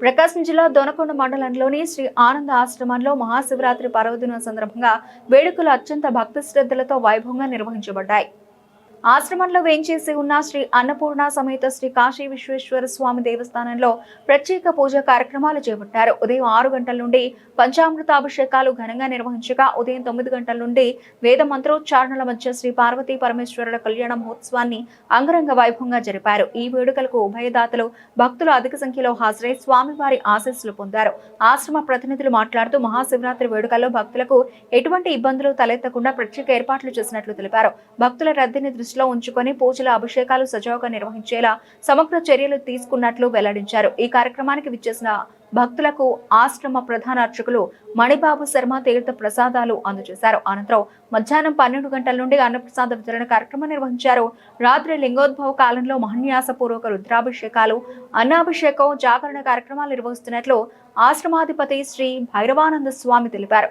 ప్రకాశం జిల్లా దొనకొండ మండలంలోని శ్రీ ఆనంద ఆశ్రమంలో మహాశివరాత్రి పర్వదినం సందర్భంగా వేడుకలు అత్యంత భక్తి శ్రద్ధలతో వైభవంగా నిర్వహించబడ్డాయి. ఆశ్రమంలో వేంచేసి ఉన్న శ్రీ అన్నపూర్ణ సమేత శ్రీ కాశీ విశ్వేశ్వర స్వామి దేవస్థానంలో ప్రత్యేక పూజ కార్యక్రమాలు చేపట్టారు. ఉదయం ఆరు గంటల నుండి పంచామృతాభిషేకాలు ఘనంగా నిర్వహించగా ఉదయం తొమ్మిది గంటల నుండి వేద మంత్రోచ్చారణల మధ్య శ్రీ పార్వతీ పరమేశ్వరుల కళ్యాణ మహోత్సవాన్ని అంగరంగ వైభవంగా జరిపారు. ఈ వేడుకలకు ఉభయదాతలు భక్తులు అధిక సంఖ్యలో హాజరై స్వామివారి ఆశీస్సులు పొందారు. ఆశ్రమ ప్రతినిధులు మాట్లాడుతూ మహాశివరాత్రి వేడుకల్లో భక్తులకు ఎటువంటి ఇబ్బందులు తలెత్తకుండా ప్రత్యేక ఏర్పాట్లు చేసినట్లు తెలిపారు. భక్తుల రద్దీని దృష్టిలో ఉంచుకొని పూజల అభిషేకాలు సజావుగా నిర్వహించేలా సమగ్ర చర్యలు తీసుకున్నట్లు వెల్లడించారు. ఈ కార్యక్రమానికి విచ్చేసిన భక్తులకు ఆశ్రమ ప్రధాన అర్చకులు మణిబాబు శర్మ తీర్థ ప్రసాదాలు అందజేశారు. అనంతరం మధ్యాహ్నం పన్నెండు గంటల నుండి అన్నప్రసాద వితరణ కార్యక్రమం నిర్వహించారు. రాత్రి లింగోద్భవ కాలంలో మహన్యాసపూర్వక రుద్రాభిషేకాలు అన్నాభిషేకం జాగరణ కార్యక్రమాలు నిర్వహిస్తున్నట్లు ఆశ్రమాధిపతి శ్రీ భైరవానంద స్వామి తెలిపారు.